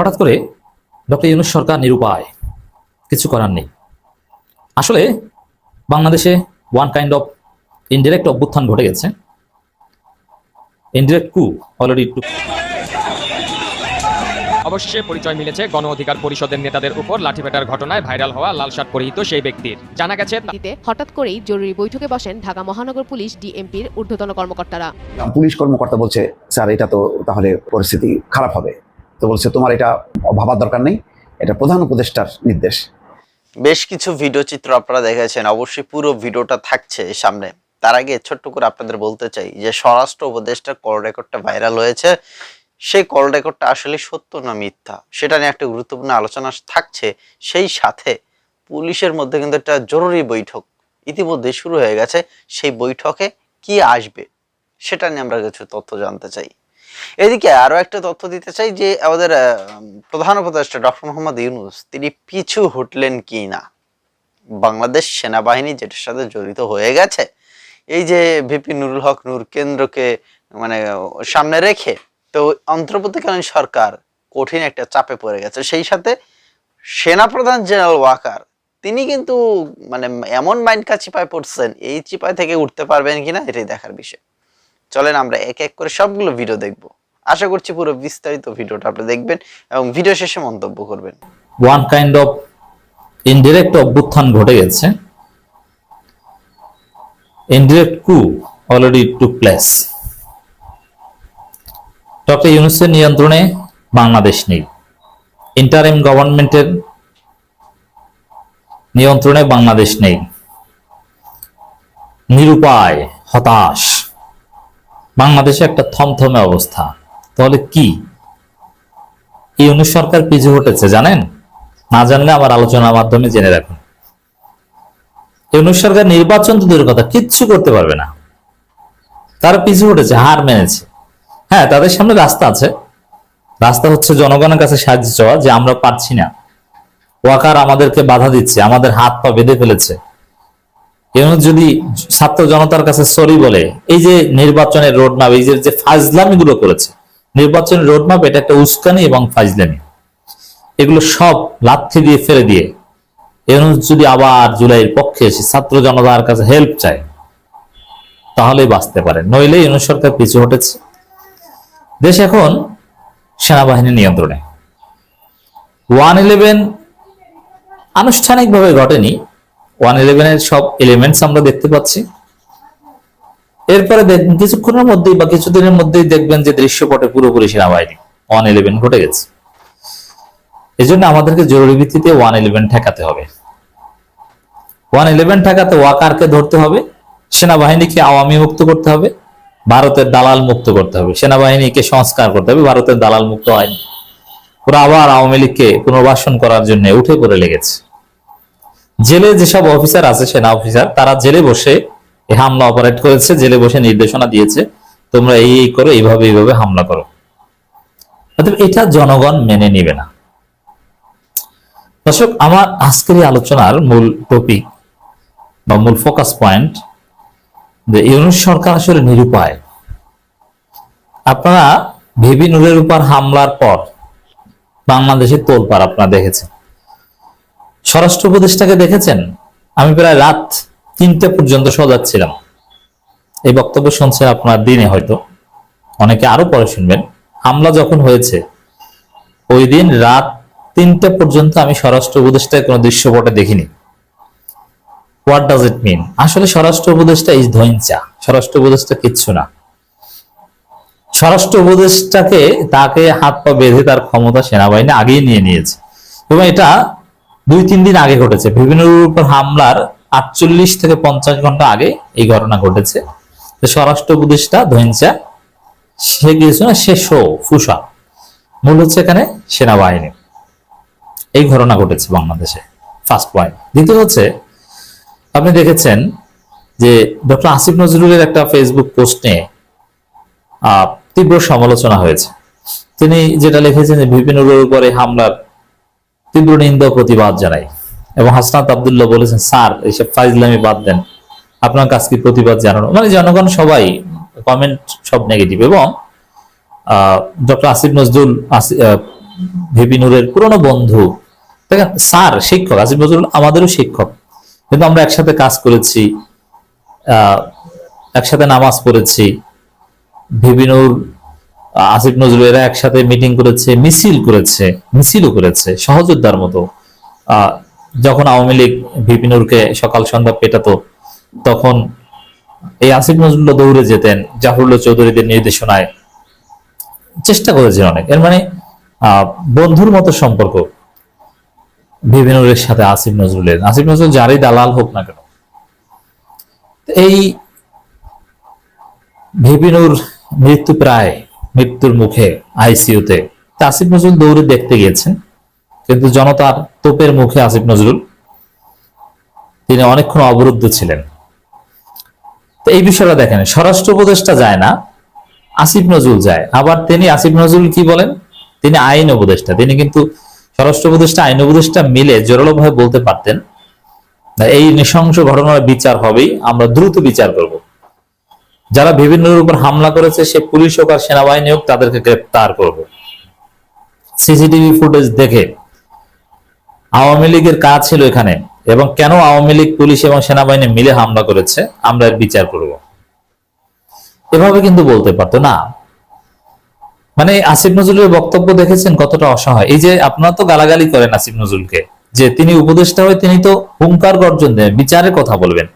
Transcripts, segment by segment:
হঠাৎ করে ডক্টর ইউনুস সরকার নিরুপায়। কিছু করার নেই। আসলে বাংলাদেশে ওয়ান কাইন্ড অফ ইনডিরেক্ট অভ্যুত্থান ঘটে গেছে। ইনডিরেক্ট কু অলরেডি টু অবশ্যই পরিচয় মিলেছে গণ অধিকার পরিষদের নেতাদের উপর লাঠিপেটার ঘটনায় ভাইরাল হওয়া লাল শার্ট পরিহিত সেই ব্যক্তির। জানা গেছে হঠাৎ করেই জরুরি বৈঠকে বসেন ঢাকা মহানগর পুলিশ ডিএমপির ঊর্ধ্বতন কর্মকর্তারা। পুলিশ কর্মকর্তা বলছে স্যার এটা তো তাহলে পরিস্থিতি খারাপ হবে। তো বলছে, তোমার এটা ভাবার দরকার নেই। এটা প্রধান উপদেষ্টার নির্দেশ। বেশ কিছু ভিডিও চিত্র আপনারা দেখেছেন। অবশ্যই পুরো ভিডিওটা থাকছে সামনে। তার আগে ছোট্ট করে আপনাদের বলতে চাই যে, স্বরাষ্ট্র উপদেষ্টার কল রেকর্ডটা ভাইরাল হয়েছে। সেই কল রেকর্ডটা আসলে সত্য না মিথ্যা? সেটা নিয়ে একটা গুরুত্বপূর্ণ আলোচনা থাকছে। সেই সাথে পুলিশের মধ্যে কিন্তু একটা জরুরি বৈঠক ইতিমধ্যে শুরু হয়ে গেছে। সেই বৈঠকে কি আসবে? সেটা নিয়ে আমরা কিছু তথ্য জানতে চাই। এদিকে আরও একটা তথ্য দিতে চাই যে আমাদের প্রধান উপদেষ্টা ডক্টর মোহাম্মদ ইউনুস, তিনি পিছু হটলেন কি না বাংলাদেশ সেনাবাহিনী যেটার সাথে জড়িত হয়ে গেছে, এই যে ভিপি নুরুল হক নূর কেন্দ্রকে মানে সামনে রেখে, তো অন্তর্বর্তীকালীন সরকার কঠিন একটা চাপে পড়ে গেছে। সেই সাথে সেনাপ্রধান জেনারেল ওয়াকার, তিনি কিন্তু মানে এমন মাইন্ড কা চিপায় পড়ছেন, এই চিপায় থেকে উঠতে পারবেন কিনা, এটাই দেখার বিষয়। চলেন আমরা এক এক করে সবগুলো ভিডিও দেখব। আশা করছি পুরো বিস্তারিত ভিডিওটা আপনি দেখবেন এবং ভিডিও শেষে মন্তব্য করবেন। ওয়ান কাইন্ড অফ ইনডিরেক্ট অভ্যুত্থান ঘটে গেছে। ইনডিরেক্ট কু অলরেডি টুক প্লেস ডক্টর ইউনুসের নিয়ন্ত্রণে বাংলাদেশ নেই। ইন্টারিম গভর্নমেন্টের নিয়ন্ত্রণে বাংলাদেশ নেই। নিরুপায়, হতাশ। বাংলাদেশে একটা থমথমে অবস্থা। তাহলে কি? এই ইউনুস সরকার পিছু হটেছে, জানেন? না জানলে আমার আলোচনার মাধ্যমে জেনে রাখুন। ইউনুস সরকার নির্বাচন তো দূরের কথা, কিচ্ছু করতে পারবে না। তারা পিছু হটেছে, হার মেনেছে। হ্যাঁ তাদের সামনে রাস্তা আছে। রাস্তা হচ্ছে জনগণের কাছে সাহায্য চাওয়া যে আমরা পারছি না। ওয়াকার আমাদেরকে বাধা দিচ্ছে, আমাদের হাত পা বেঁধে ফেলেছে। যদি ছাত্র জনতার কাছে সরি বলে, এই যে নির্বাচনের রোডম্যাপ এই যে ফাজলামি গুলো করেছে, নির্বাচনের রোডম্যাপ এটা একটা উস্কানি এবং ফাজলামি। এগুলো সব লাথি দিয়ে ফেলে দিয়ে ইউনুস যদি আবার জুলাইয়ের পক্ষে এসে ছাত্র জনতার কাছে হেল্প চায়, তাহলেই বাঁচতে পারে। নইলে ইউনুস সরকার পিছু হটেছে। দেশ এখন সেনাবাহিনীর নিয়ন্ত্রণে। ওয়ান ইলেভেন আনুষ্ঠানিকভাবে ঘটেনি ওয়ান ইলেভেনের সব এলিমেন্টস আমরা দেখতে পাচ্ছি। এরপরে কিছুক্ষণের মধ্যেই বা কিছুদিনের মধ্যেই দেখবেন যে দৃশ্যপটে পুরোপুরি সেনাবাহিনী ওয়ান ইলেভেন ঘটে গেছে। এই জন্য আমাদেরকে জরুরি ভিত্তিতে ওয়ান ইলেভেন ঠেকাতে হবে। ওয়ান ইলেভেন ঠেকাতে ওয়াকারকে ধরতে হবে, সেনাবাহিনীকে আওয়ামী মুক্ত করতে হবে, ভারতের দালাল মুক্ত করতে হবে, সেনাবাহিনীকে সংস্কার করতে হবে, ভারতের দালাল মুক্ত হয়নি। ওরা আবার আওয়ামী লীগকে পুনর্বাসন করার জন্য উঠে পড়ে লেগেছে। জেলে যেসব অফিসার আছে, সেনা অফিসার, তারা জেলে বসে হামলা অপারেট করেছে, জেলে বসে নির্দেশনা দিয়েছে, তোমরা এই এই করো, এইভাবে এইভাবে হামলা করো। এটা জনগণ মেনে নিবে না। দর্শক, আমার আজকের এই আলোচনার মূল টপিক বা মূল ফোকাস পয়েন্ট যে ইউনুস সরকার আসলে নিরুপায়। আপনারা ভেবি নুরের উপর হামলার পর বাংলাদেশে তোলপাড় আপনারা দেখেছেন। স্বরাষ্ট্র উপদেষ্টাকে দেখেছেন? আমি প্রায় রাত তিনটে পর্যন্ত সজাগ ছিলাম। এই বক্তব্য শুনছেন আপনার দিনে হয়তো। অনেকে আরও পরে শুনবেন। হামলা যখন হয়েছে, ওই দিন রাত তিনটে পর্যন্ত আমি স্বরাষ্ট্র উপদেষ্টায় কোনো দৃশ্যপটে দেখিনি। হোয়াট ডাজ ইট মিন আসলে স্বরাষ্ট্র উপদেষ্টা ইজ ধৈঞ্চা স্বরাষ্ট্র উপদেষ্টা কিচ্ছু না। স্বরাষ্ট্র উপদেষ্টাকে তাকে হাত পা বেঁধে তার ক্ষমতা সেনাবাহিনী আগেই নিয়ে নিয়েছে। এবং এটা দুই, তিন দিন আগে ঘটেছে। বিভিন্ন উপর হামলার আটচল্লিশ থেকে পঞ্চাশ ঘণ্টা আগে এই ঘটনা ঘটেছে। স্বরাষ্ট্র উপদেষ্টা ধৈঞ্চা সে গিয়েছিল না, সে শো, ফুসা। মূল হচ্ছে এখানে সেনাবাহিনী। এই ঘটনা ঘটেছে বাংলাদেশে। ফার্স্ট পয়েন্ট দ্বিতীয় হচ্ছে, আপনি দেখেছেন যে ডক্টর আসিফ নজরুলের একটা ফেসবুক পোস্ট নিয়ে তীব্র সমালোচনা হয়েছে। তিনি যেটা লিখেছেন যে বিপিনুরের উপরে হামলার তীব্র নিন্দা প্রতিবাদ জানাই। এবং হাসনাত আবদুল্লাহ বলেছেন, স্যার এইসব ফাইজলামি বাদ দেন। আপনার কাছ কি প্রতিবাদ জানানো মানে জনগণ সবাই কমেন্ট সব নেগেটিভ এবং ডক্টর আসিফ নজরুল ভিপি নুরের পুরনো বন্ধু। দেখেন, স্যার শিক্ষক, আসিফ নজরুল আমাদেরও শিক্ষক। কিন্তু আমরা একসাথে কাজ করেছি একসাথে নামাজ পড়েছি। ভিবিনুর আসিফ নজরুল এরা একসাথে মিটিং করেছে, মিছিল করেছে, মিছিলও করেছে, সহযোদ্ধার মতো। যখন আওয়ামী লীগ ভিপিনুরকে সকাল সন্ধ্যা পেটাতো, তখন এই আসিফ নজরুল্লাহ দৌড়ে যেতেন জাফরুল্লাহ চৌধুরীদের নির্দেশনায়। চেষ্টা করেছেন অনেক। এর মানে বন্ধুর মতো সম্পর্ক ভিবিনুরের সাথে আসিফ নজরুলের। আসিফ নজরুল যারই দালাল হোক না কেন। এই ভিপিনুর মৃত্যু প্রায় মৃত্যুর মুখে আইসিইউতে। আসিফ নজরুল দৌড়ে দেখতে গিয়েছেন, কিন্তু জনতার তোপের মুখে আসিফ নজরুল, তিনি অনেকক্ষণ অবরুদ্ধ ছিলেন। তো এই বিষয়টা দেখেন, স্বরাষ্ট্র উপদেষ্টা যায় না, আসিফ নজরুল যায়। আবার তিনি আসিফ নজরুল কি বলেন? তিনি আইন উপদেষ্টা। তিনি কিন্তু স্বরাষ্ট্র উপদেষ্টা, আইন উপদেষ্টা মিলে জোরালো ভাবে বলতে পারতেন এই নৃশংস ঘটনার বিচার হবেই, আমরা দ্রুত বিচার করব। যারা বিভিন্নর উপর হামলা করেছে, সে পুলিশ হোক আর সেনাবাহিনী হোক, তাদেরকে গ্রেপ্তার করব। সিসিটিভি ফুটেজ দেখে আওয়ামী লীগের কাজ ছিল এখানে, এবং কেন আওয়ামী লীগ, পুলিশ এবং সেনাবাহিনী মিলে হামলা করেছে, আমরা এর বিচার করব। এভাবে কিন্তু বলতে পারতো না। মানে আসিফ নজরুলের বক্তব্য দেখেছেন কতটা অসহায়। এই যে আপনারা তো গালাগালি করেন আসিফ নজরুলকে, যে তিনি উপদেষ্টা হয়ে তিনি তো হুঙ্কার গর্জন দেন, বিচারের কথা বলবেন,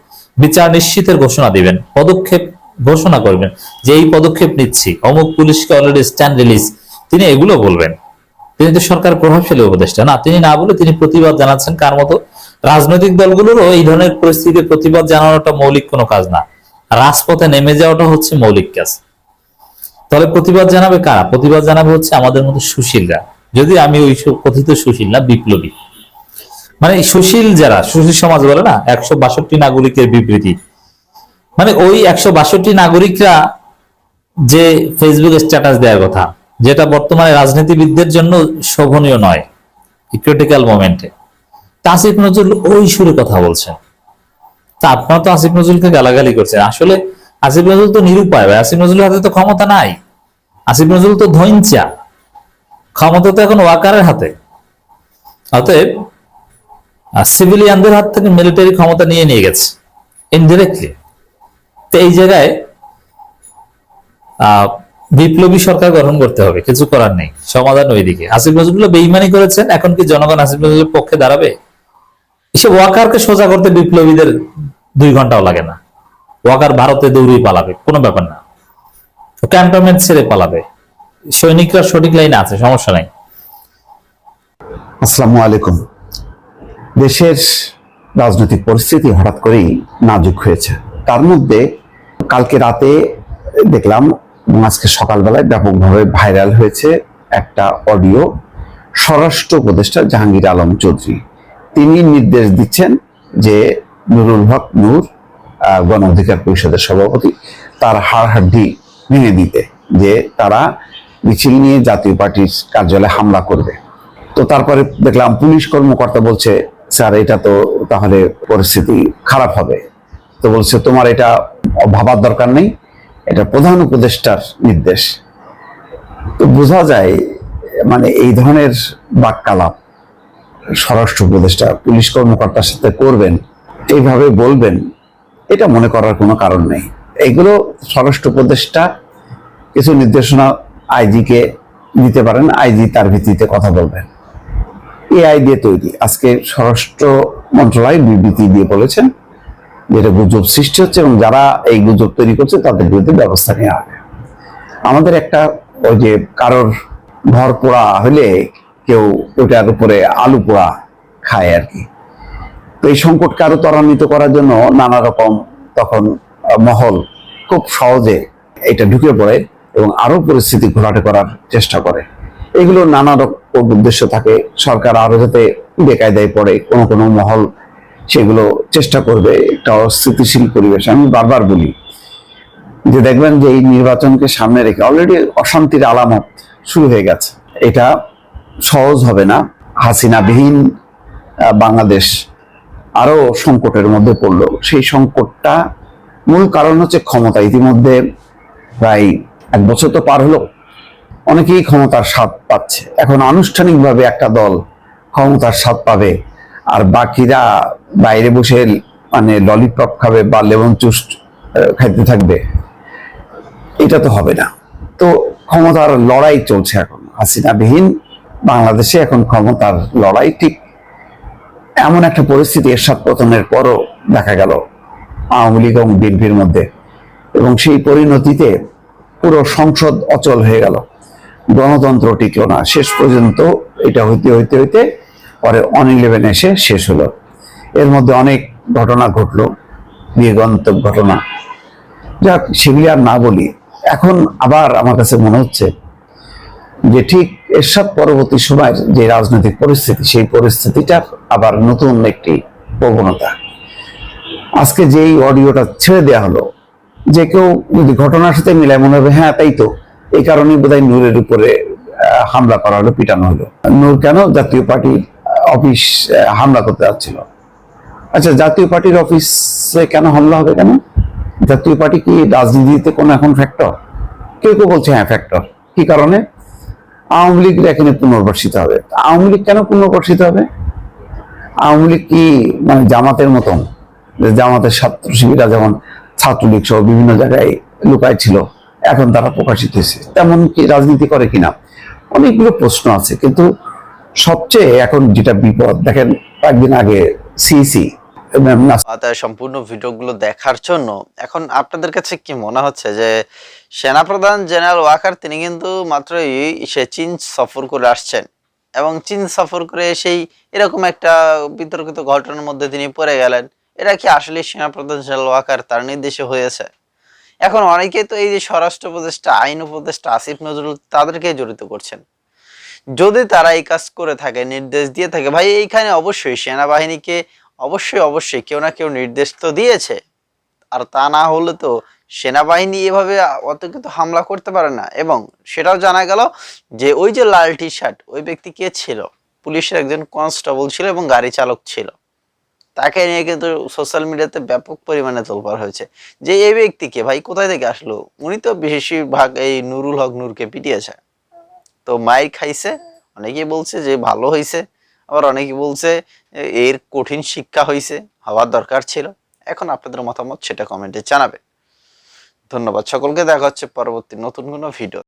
বিচার নিশ্চিতের ঘোষণা দিবেন, পদক্ষেপ ঘোষণা করবেন যে এই পদক্ষেপ নিচ্ছি। অমুক পুলিশকে অলরেডি স্ট্যান্ড রিলিজ তিনি এগুলো বলবেন। তিনি তো সরকার প্রভাবশালী উপদেষ্টা না। তিনি না বলে তিনি প্রতিবাদ জানাচ্ছেন কার মতো? রাজনৈতিক দলগুলোরও এই ধরনের পরিস্থিতির প্রতিবাদ জানানোটা মৌলিক কোনো কাজ না। রাজপথে নেমে যাওয়াটা হচ্ছে মৌলিক কাজ। তাহলে প্রতিবাদ জানাবে কারা? প্রতিবাদ জানাবে হচ্ছে আমাদের মতো সুশীলরা। যদি আমি ওই কথিত সুশীল না, বিপ্লবী। মানে সুশীল যারা, সুশীল সমাজ বলে না, একশো বাষট্টি নাগরিকের বিবৃতি। মানে ওই একশো বাষট্টি নাগরিকরা যে ফেসবুক স্ট্যাটাস দেওয়ার কথা, যেটা বর্তমানে রাজনীতিবিদদের জন্য শোভনীয় নয় ক্রিটিক্যাল মোমেন্টে তা আসিফ নজরুল ওই সুরে কথা বলছেন তা আপনারা তো আসিফ নজরুলকে গালাগালি করছেন। আসলে আসিফ নজরুল তো নিরুপায় ভাই। আসিফ নজরুলের হাতে তো ক্ষমতা নাই। আসিফ নজরুল তো ধৈঞ্চা ক্ষমতা তো এখন ওয়াকারের হাতে। অতএব সিভিলিয়ানদের হাত থেকে মিলিটারি ক্ষমতা নিয়ে নিয়ে গেছে ইনডিরেক্টলি তো এই জায়গায় বিপ্লবী সরকার গঠন করতে হবে, কিছু করার নেই, সমাধান ওইদিকে। আসিফ নজরুল্লাহ বেইমানি করেছেন, এখন কি জনগণ আসিফ নজরুলের পক্ষে দাঁড়াবে? এসব ওয়াকারকে সোজা করতে বিপ্লবীদের দুই ঘন্টাও লাগে না। ওয়াকার ভারতে দৌড়িয়ে পালাবে, কোনো ব্যাপার না। ক্যান্টনমেন্ট ছেড়ে পালাবে। সৈনিকরা সঠিক লাইনে আছে, সমস্যা নাই। আসসালামু আলাইকুম। দেশের রাজনৈতিক পরিস্থিতি হঠাৎ করেই নাজুক হয়েছে। তার মধ্যে কালকে রাতে দেখলাম আজকে সকালবেলায় ব্যাপকভাবে ভাইরাল হয়েছে একটা অডিও স্বরাষ্ট্র উপদেষ্টা জাহাঙ্গীর আলম চৌধুরী। তিনি নির্দেশ দিচ্ছেন যে নুরুল হক নূর গণ অধিকার পরিষদের সভাপতি, তার হাড় হাড্ডি ভেঙে দিতে, যে তারা মিছিল নিয়ে জাতীয় পার্টির কার্যালয়ে হামলা করবে। তো তারপরে দেখলাম পুলিশ কর্মকর্তা বলছে, স্যার, এটা তো তাহলে পরিস্থিতি খারাপ হবে। তো বলছে, তোমার এটা ভাবার দরকার নেই। এটা প্রধান উপদেষ্টার নির্দেশ। তো বোঝা যায় মানে এই ধরনের বাক্যালাপ স্বরাষ্ট্র উপদেষ্টা, পুলিশ কর্মকর্তার সাথে করবেন, এইভাবে বলবেন, এটা মনে করার কোনো কারণ নেই। এগুলো স্বরাষ্ট্র উপদেষ্টা কিছু নির্দেশনা আইজিকে দিতে পারেন, আইজি তার ভিত্তিতে কথা বলবেন। এআই দিয়ে তৈরি। আজকে স্বরাষ্ট্র মন্ত্রণালয় বিবৃতি দিয়ে বলেছেন যে এটা গুজব সৃষ্টি হচ্ছে এবং যারা এই গুজব তৈরি করছে তাদের বিরুদ্ধে ব্যবস্থা নেওয়া হবে। আমাদের একটা ওই যে কারোর ঘর পোড়া হলে কেউ ওটার উপরে আলু পোড়া খায় আর কি। তো এই সংকটকে আরও ত্বরান্বিত করার জন্য নানা রকম তখন মহল খুব সহজে এটা ঢুকে পড়ে এবং আরও পরিস্থিতি ঘোলাটে করার চেষ্টা করে। এগুলো নানা রকম উদ্দেশ্য থাকে। সরকার আরও যাতে বেকায়দায় পড়ে, কোনো কোনো মহল সেগুলো চেষ্টা করবে একটা অস্থিতিশীল পরিবেশ। আমি বারবার বলি যে দেখবেন যে এই নির্বাচনকে সামনে রেখে অলরেডি অশান্তির আলামত শুরু হয়ে গেছে। এটা সহজ হবে না। হাসিনাবিহীন বাংলাদেশ আরও সংকটের মধ্যে পড়ল। সেই সংকটটা মূল কারণ হচ্ছে ক্ষমতা। ইতিমধ্যে প্রায় এক বছর তো পার হলো। অনেকেই ক্ষমতার স্বাদ পাচ্ছে। এখন আনুষ্ঠানিকভাবে একটা দল ক্ষমতার স্বাদ পাবে। আর বাকিরা বাইরে বসে মানে ললিপপ খাবে বা লেমন আহ, খাইতে থাকবে। এটা তো হবে না। তো ক্ষমতার লড়াই চলছে এখন। হাসিনাবিহীন বাংলাদেশে এখন ক্ষমতার লড়াই ঠিক এমন একটা পরিস্থিতি এরশাদ পতনের পরও দেখা গেল আওয়ামী লীগ এবং বিএনপির মধ্যে। এবং সেই পরিণতিতে পুরো সংসদ অচল হয়ে গেল। গণতন্ত্র টিকলো না। শেষ পর্যন্ত এটা হইতে হইতে হইতে পরে অন ইলেভেন এসে শেষ হলো। এর মধ্যে অনেক ঘটনা ঘটলো বিয়েগন্তক ঘটনা। যাক, সেগুলি আর না বলি, এখন আবার আমার কাছে মনে হচ্ছে যে ঠিক এরশাদ পরবর্তী সময়ের যে রাজনৈতিক পরিস্থিতি, সেই পরিস্থিতিটার আবার নতুন একটি প্রবণতা। আজকে যেই অডিওটা ছেড়ে দেওয়া হলো, যে কেউ যদি ঘটনার সাথে মিলায় মনে হবে হ্যাঁ তাই তো। এই কারণেই বোধহয় নূরের উপরে হামলা করা হলো, পিটানো হলো। নূর কেন জাতীয় পার্টির অফিস হামলা করতে যাচ্ছিল। আচ্ছা জাতীয় পার্টির অফিসে কেন হামলা হবে কেন? জাতীয় পার্টি কি রাজনীতিতে কোনো এখন ফ্যাক্টর কেউ কেউ বলছে হ্যাঁ ফ্যাক্টর কি কারণে? আওয়ামী লীগ এখানে পুনর্বাসিত হবে। আওয়ামী লীগ কেন পুনর্বাসিত হবে? আওয়ামী লীগ কি মানে জামাতের মতন? জামাতের ছাত্র শিবিরা যেমন ছাত্রলীগ সহ বিভিন্ন জায়গায় লুকায় ছিল, এখন তারা প্রকাশিত হয়েছে। তেমন কি রাজনীতি করে কিনা? অনেকগুলো প্রশ্ন আছে, কিন্তু সবচেয়ে এখন যেটা বিপদ, দেখেন কয়েকদিন আগে সিসি সম্পূর্ণ ভিডিওগুলো দেখার জন্য এখন আপনাদের কাছে কি মনে হচ্ছে যে সেনাপ্রধান জেনারেল ওয়াকার, তিনি কিন্তু মাত্রই সে চীন সফর করে আসছেন এবং চীন সফর করে সেই এরকম একটা বিতর্কিত ঘটনার মধ্যে তিনি পড়ে গেলেন। এটা কি আসলে সেনাপ্রধান জেনারেল ওয়াকার তার নির্দেশে হয়েছে? এখন অনেকেই তো এই যে স্বরাষ্ট্র উপদেষ্টা, আইন উপদেষ্টা আসিফ নজরুল তাদেরকে জড়িত করছেন। যদি তারা এই কাজ করে থাকে, নির্দেশ দিয়ে থাকে, ভাই, এইখানে অবশ্যই সেনাবাহিনীকে অবশ্যই অবশ্যই কেউ না কেউ নির্দেশ তো দিয়েছে। আর তা না হলে তো সেনাবাহিনী এভাবে অতর্কিত হামলা করতে পারে না। এবং সেটাও জানা গেল যে ওই যে লাল টি শার্ট ওই ব্যক্তি কে ছিল? পুলিশের একজন কনস্টেবল ছিল এবং গাড়ি চালক ছিল। তাকে নিয়ে কিন্তু সোশ্যাল মিডিয়াতে ব্যাপক পরিমাণে তোলপাড় হয়েছে। যে এই ব্যক্তিকে, ভাই, কোথায় থেকে আসলো? উনি তো বেশিরভাগ এই নুরুল হক নূরকে পিটিয়েছে। তো মায়ের খাইছে। অনেকে বলছে যে ভালো হয়েছে আবার অনেকে বলছে এর কঠিন শিক্ষা হয়েছে হওয়ার দরকার ছিল। এখন আপনাদের মতামত সেটা কমেন্টে জানাবে। ধন্যবাদ সকলকে। দেখা হচ্ছে পরবর্তী নতুন কোনো ভিডিও